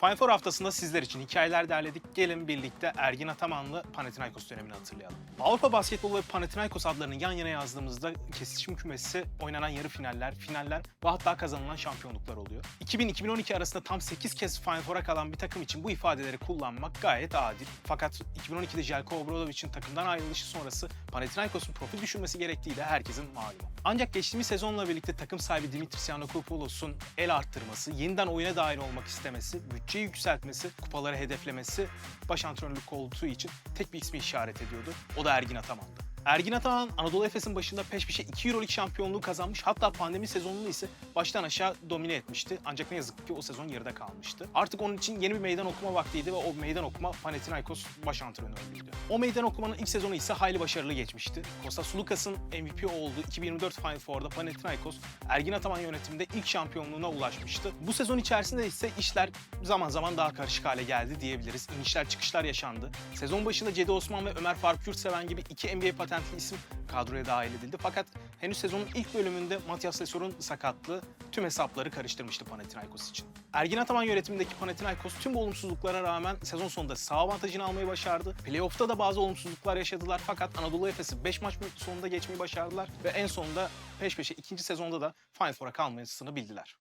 Final Four haftasında sizler için hikayeler derledik. Gelin birlikte Ergin Atamanlı Panathinaikos dönemini hatırlayalım. Avrupa Basketbolu ve Panathinaikos adlarını yan yana yazdığımızda kesişim kümesi oynanan yarı finaller, finaller ve hatta kazanılan şampiyonluklar oluyor. 2000-2012 arasında tam 8 kez Final Four'a kalan bir takım için bu ifadeleri kullanmak gayet adil. Fakat 2012'de Jelko Obradovic'in takımdan ayrılışı sonrası Panathinaikos'un profil düşünmesi gerektiği de herkesin malumu. Ancak geçtiğimiz sezonla birlikte takım sahibi Dimitris Yanakopoulos'un el arttırması, yeniden oyuna dahil olmak istemesi, bütçeyi yükseltmesi, kupaları hedeflemesi baş antrenörlük koltuğu için tek bir ismi işaret ediyordu. O da Ergin Ataman'dı. Ergin Ataman Anadolu Efes'in başında peş peşe 2 Euroleague şampiyonluğu kazanmış. Hatta pandemi sezonunu ise baştan aşağı domine etmişti. Ancak ne yazık ki o sezon yarıda kalmıştı. Artık onun için yeni bir meydan okuma vaktiydi ve o meydan okuma Panathinaikos baş antrenörlüğüydü. O meydan okumanın ilk sezonu ise hayli başarılı geçmişti. Kostas Lukas'ın MVP olduğu 2024 Final Four'da Panathinaikos Ergin Ataman yönetiminde ilk şampiyonluğuna ulaşmıştı. Bu sezon içerisinde ise işler zaman zaman daha karışık hale geldi diyebiliriz. İnişler çıkışlar yaşandı. Sezon başında Cedi Osman ve Ömer Faruk Yurtseven gibi iki NBA patentli isim kadroya dahil edildi. Fakat henüz sezonun ilk bölümünde Matias Lesor'un sakatlığı tüm hesapları karıştırmıştı Panathinaikos için. Ergin Ataman yönetimindeki Panathinaikos tüm bu olumsuzluklara rağmen sezon sonunda sağ avantajını almayı başardı. Playoff'ta da bazı olumsuzluklar yaşadılar fakat Anadolu Efes'i 5 maç sonunda geçmeyi başardılar ve en sonunda peş peşe ikinci sezonda da Final Four'a kalmasını bildiler.